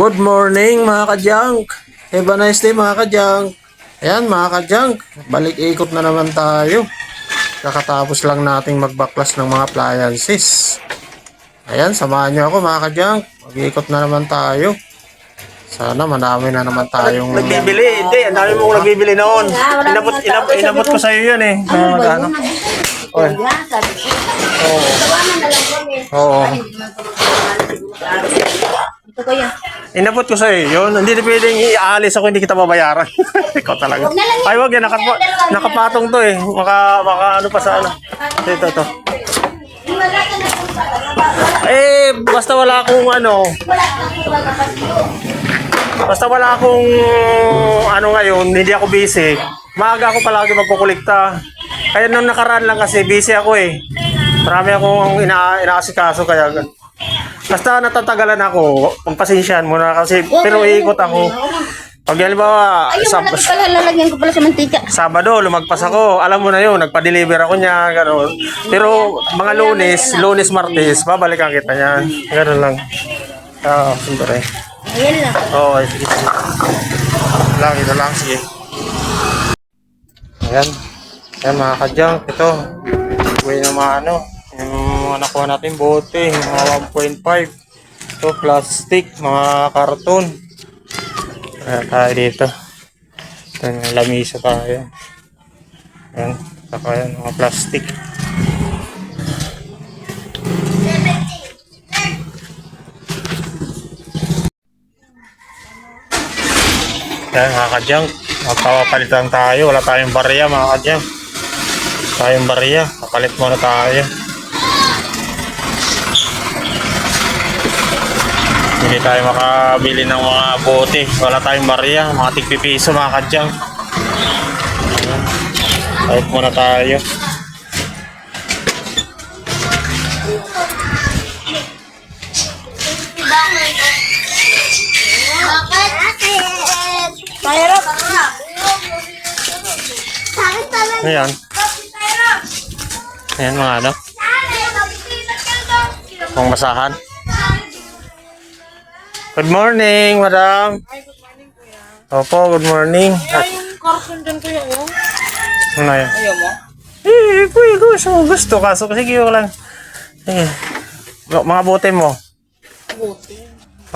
Good morning mga ka-junk. Have a nice day mga ka-junk. Ayan mga ka-junk, balik ikot na naman tayo. Kakatapos lang nating magbaklas ng mga appliances. Ayan, samahan nyo ako mga ka-junk. Mag-ikot na naman tayo. Sana madami na naman tayong... Nagbibili, hindi. Ang dami mong nagbibili noon. Inabot, inabot, inabot ko sa iyo yan eh. Mga magkano? Oy. Oo. Oo. Ito ko yan. Inabot ko sa iyo yun. Hindi na pwedeng iaalis ako, hindi kita babayaran. Ikaw talaga. Huwag na lang yan. Ay, wag yan. Nakapa, nakapatong to eh. Maka, maka ano pa sa ano. Ito, ito. Eh, basta wala akong ano, basta wala akong ano ngayon, hindi ako busy. Maaga ako palagi magkukulikta. Kaya nung nakaraan lang kasi busy ako eh. Marami akong ina inaasikaso kaya Basta natatagalan ako, pagpasensyahan mo na kasi pero iikot ako. Pag halimbawa, Ayun, sab- malaki pala. Lalagyan ko pala sa mantika. Sabado, lumagpas ako. Alam mo na yun, nagpa-deliver ako niya, gano'n. Pero mga lunes, lunes, martes, babalikan kita niya. Gano'n lang. Oo, siyempre. Ayan lang. Oo, okay, sige, sige. Lang, ito lang, sige. Ayan. Ayan mga kadyang, ito. Way ng mga ano, yung mga nakuha natin bote, mga 1.5. Ito, plastic, mga karton. Ayan tayo dito. Ito, yung lamisa tayo. Ayan, saka yan, mga plastic. Ayan mga kadyang, magpapalitan tayo. Wala tayong barya mga kadyang. Tayong barya, kapalit muna tayo. Hindi tayo makabili ng mga bote. Wala tayong barya, mga tigpipiso mga kadyang. Palit muna tayo. Mahirap. Ayan. Ayan mga ano. Pang masahan. Good morning, madam. Opo, good morning. At, yung carton dyan kuya, oh. ano yan? Ayaw mo? Eh, kuya, gusto, gusto ka. So, sige ko lang. Eh, mga bote mo. Buti.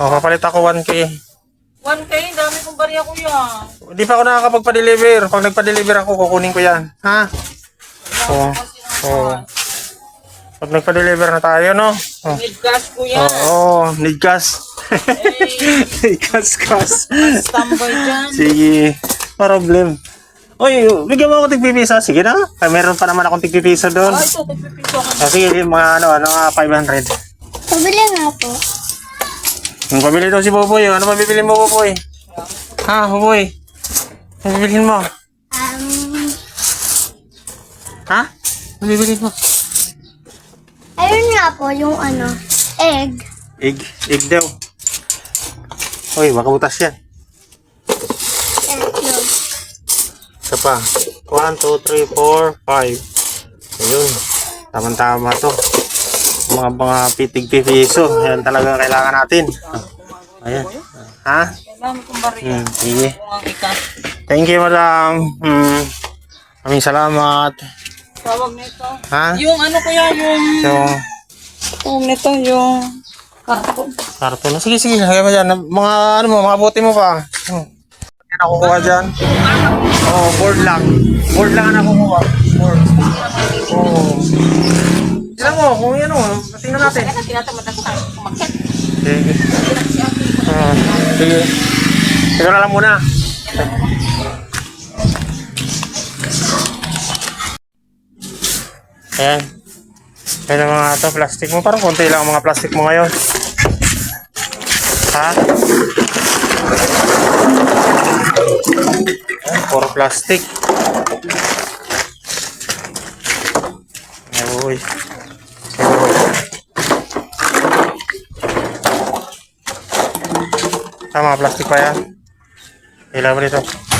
O, kapalit ako 1K. 1K, dami kong barya kuya. Di pa ako nakakapagpa-deliver. Pag nagpa-deliver ako, kukunin ko yan. Ha? Oo. Oo. Pag nagpa-deliver na tayo, no? Oh. Need cash kuya. Oo, need gas. Need gas, gas. Standby dyan. Sige, problem. Uy, bigyan mo ako tigpipisa. Sige na. Ay, meron pa naman akong tigpipisa doon. Ay, ito, pagpipiso ka. Ah, sige, mga ano, ano, mga 500. Pabili nga po. Yung pabili daw si Boboy. Ano mabibili mo, Boboy? Ha, Boboy? Ano bibilhin mo? Um, Ha? Ano bibilhin mo? ayun nga po, yung ano, egg. Egg. Egg daw. Uy, baka butas yan. Yun. Isa pa. 1, 2, 3, 4, 5. Ayun. Tama-tama to. Mga mga pitig piso. Yan talaga kailangan natin. Ayan. Ha? Hmm, sige. Thank you, madam. Hmm. Kaming salamat. Tawag nito. Ha? Yung ano kuya, yung... Tawag nito, yung... Karton. Sige, sige. Lagay mo dyan. Mga, ano mo, mga buti mo pa. Hmm. Yan ako kuha dyan. Oh, board lang. Board lang ang nakukuha. Board. Oh. Tingnan mo, kung yan o. Tingnan natin. Tinatamad ako tayo. Kumakit. Sige. Ah, sige. Ito na lang muna. Ayan. Ayan ang mga ito, plastic mo. Parang konti lang ang mga plastic mo ngayon. Ha? Puro plastic. Uy. Tama, plastic pa yan. Ilan mo?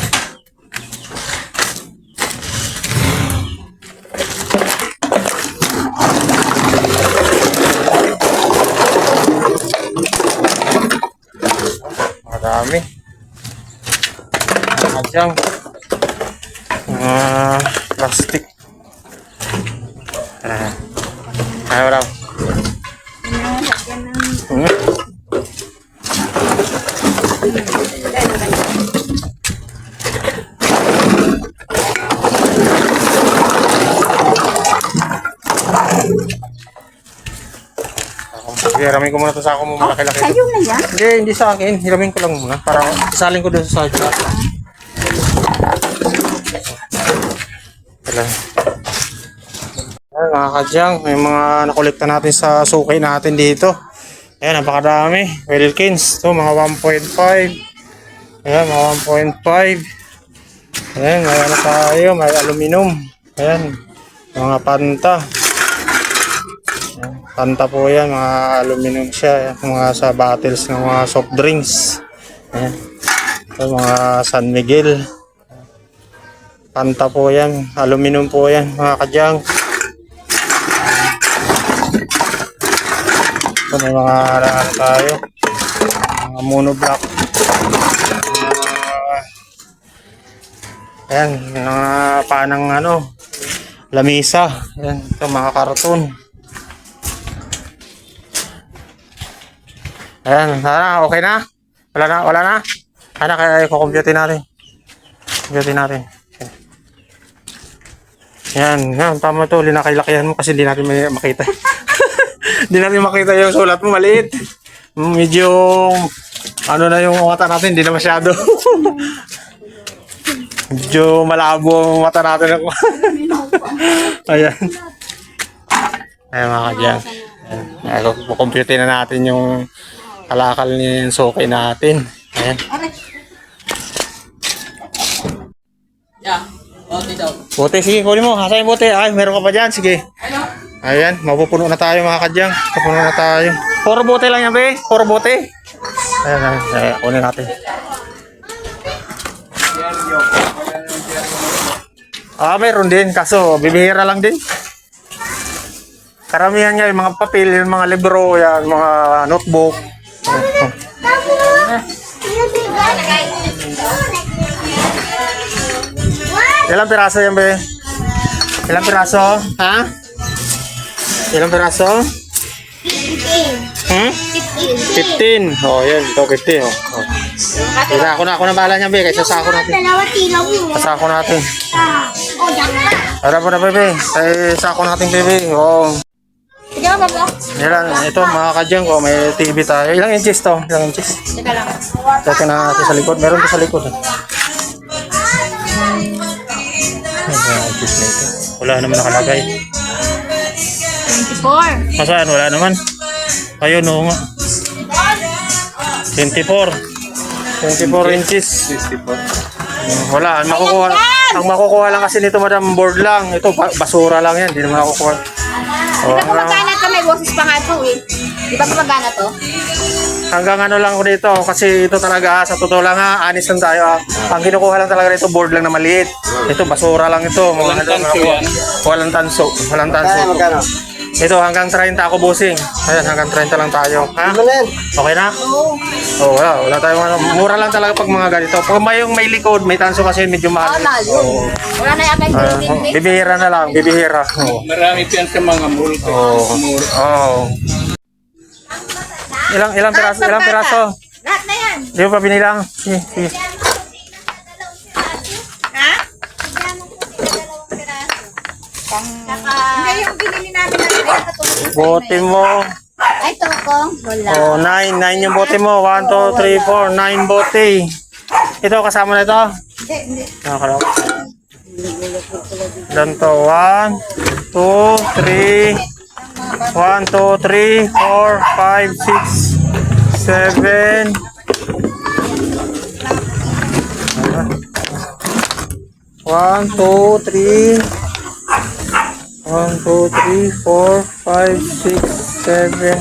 Kadyang. Mga plastic. Ah. Ayaw raw. Hmm. Sige, hiramin ko muna ito sa ako mo malaki-laki. Sa'yo na yan? Hindi, hindi sa akin. Hiramin ko lang muna. Para isalin ko doon sa side. Wala. Ayan, mga kadyang, may mga nakolekta natin sa sukay natin dito. Ayan, napakadami. Wilkins. Ito, mga 1.5. Ayan, mga 1.5. Ayan, may ano tayo, may aluminum. Ayan, mga panta. Ayan, Panta po yan, mga aluminum siya. Ayan, mga sa bottles ng mga soft drinks. Ayan. Ito, mga San Miguel. Panta po yan, aluminum po yan, mga kadyang. Ito may mga ano tayo. Mga monoblock. Mga- Ayan, mga panang ano, lamisa. Ayan, ito mga karton. Ayan, sana, okay na? Wala na, wala na? Ano, kaya i-compute natin. Compute natin. Yan, yan, tama to, linakay-lakihan mo kasi hindi natin may makita. Hindi natin makita yung sulat mo, maliit. Medyo, ano na yung mata natin, hindi na masyado. Medyo malabo ang mata natin. Ayan. Ayan mga kadyan. Ayan, na natin yung kalakal ni sukay natin. Ayan. Bote, sige, kunin mo. Hasa yung bote. Ay, meron ka pa dyan. Sige. Ayan, mapupuno na tayo mga kadyang. Mapupuno na tayo. Puro bote lang yan, be. Puro bote. Ayan, ayan. ayan kunin natin. Ah, meron din. Kaso, bibihira lang din. Karamihan nga yung mga papel, yung mga libro, yan, mga notebook. Ilang piraso yan, be? Ilang piraso? Ha? Ilang piraso? Hmm? 15. Oh, yan. Ito, 50. Oh. oh. Isa, ako na, ako na bahala niyan, be. Kaysa sa ako natin. Sa ako natin. O, yan na. Para po na, bebe. Kay sa ako natin, bebe. Oh. Ilan, ito, mga kadyang ko, may TV tayo. Ilang inches to? Ilang inches? Teka lang. Ito na natin sa likod. Meron to sa likod. eh. Wala naman nakalagay. 24. Masaan? Wala naman. Ayun, oo nga. 24. 24 inches. 64. Wala, ang makukuha, ang makukuha lang kasi nito madam board lang. Ito ba- basura lang yan, hindi naman makukuha. Di Oh, ba gumagana to? May boses pa nga to eh. Di ba gumagana to? hanggang ano lang ko dito kasi ito talaga sa totoo lang ha, anis lang tayo ha. Ang kinukuha lang talaga nito board lang na maliit. Ito basura lang ito. Mga walang tanso yan. Walang tanso. Walang tanso. Ito hanggang 30 ako busing. Ayan hanggang 30 lang tayo. Ha? Okay na? Oo. Oh, wala. Wala tayong ano. Mura lang talaga pag mga ganito. Pag may yung may likod, may tanso kasi medyo mahal. Oo, mahal yun. Wala na yung Ah, building. bibihira na lang, bibihira. Oo. Marami yan sa mga mall. Oo. Oo. Ilang ilang piraso? Ilang piraso? Lahat na yan. Di pa binilang? Sige, sige. Hindi yung binili namin na rin. Bote mo. Ay, tokong. Wala. Oh, nine. Nine yung bote mo. One, two, three, four. Nine bote. Ito, kasama na ito? Hindi, hindi. Nakakalaw. Ilan to? One, two, three. One, two, three, four, five, six, seven. One, two, three. One, two, three, four, five, six, seven.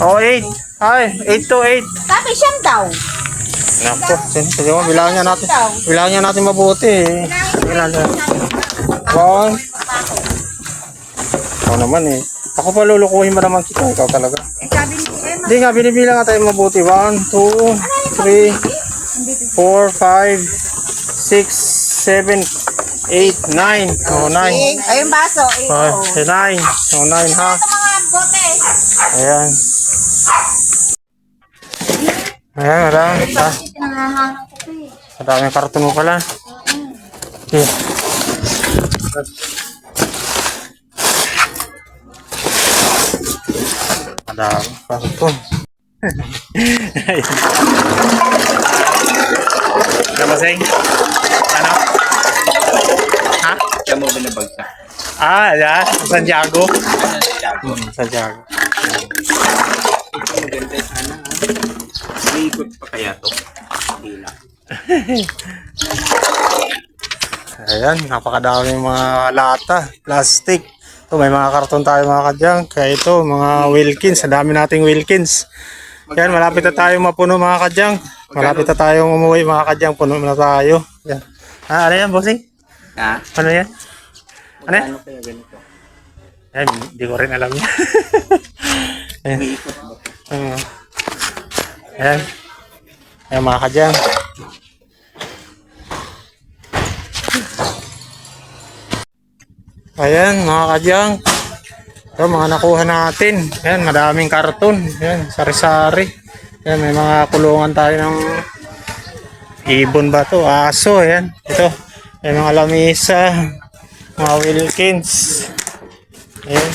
Oh, eight. Ay, eight to eight. Sabi siyam daw. Nako, sige, mo, bilangin natin. Bilangin natin mabuti. Bilangin natin. One. Ikaw naman eh. Ako pa lulukuhin mo naman kita. Ikaw talaga. Hindi nga, binibilang nga tayo mabuti. One, two, three, four, five, 7, 8, 9. Oh, 9. Ay, yung baso. Eh, Oh, 9. Oh, 9 ha. Ito mga bote. Ayan. Ayan, to eh. madaming karton mo pala. Okay. Madami karton. Ayan. Namasing? Ano? Mo binabagsak. Ah, ayan. Santiago. Hmm, Santiago. Ito maganda sana. Umiikot pa kaya to? Hindi na. Ayan, napakadaming mga lata, plastic. Ito, may mga karton tayo mga kadyang. Kaya ito, mga Wilkins. Ang dami nating Wilkins. Yan, malapit na tayo mapuno mga kadyang. Malapit na tayong umuwi mga kadyang. Puno na tayo. Yan. Ah, ano yan, bossing? Ha? Ano yan? Ano? Ano kaya ganito? Yan, hindi ko rin alam yan. Ayan. Ayan. Ayan. Ayan mga kadyang. Ayan mga kadyang. Ito mga nakuha natin. Ayan madaming karton. Ayan sari-sari. Ayan may mga kulungan tayo ng ibon ba to? Aso. Ayan. Ito. Ayan mga lamisa. Mga Wilkins. Ayan.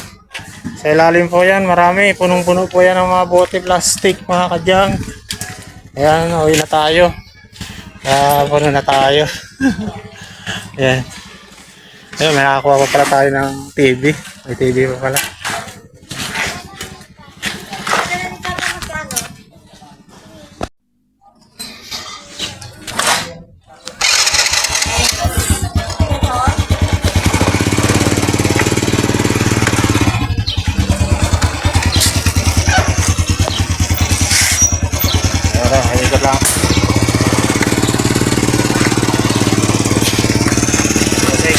Sa ilalim po yan, marami. Punong-puno po yan ng mga bote plastic, mga kadyang. Ayan, uwi na tayo. Ah, puno na tayo. Ayan. Ayan, may nakakuha pa pala tayo ng TV. May TV pa pala. Ayan, ikot lang. Okay.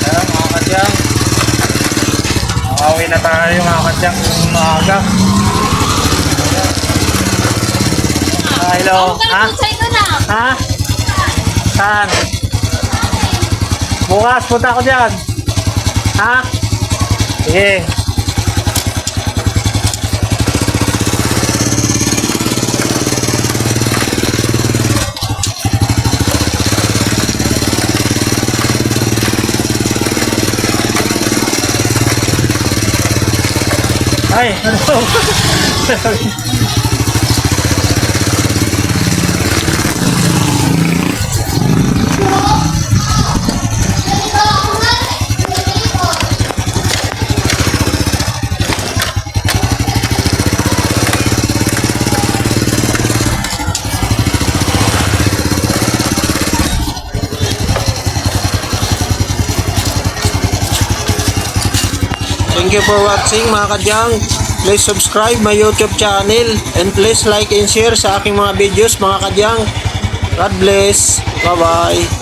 Ayan, mga kadyang. Makauwi na tayo mga kadyang ng maaga. Ah, hello. Ha? Ha? Saan? Bukas, punta ako dyan. Ha? Sige. Ay, ano? Thank you for watching mga kadyang. Please subscribe my YouTube channel and please like and share sa aking mga videos mga kadyang. God bless. Bye-bye.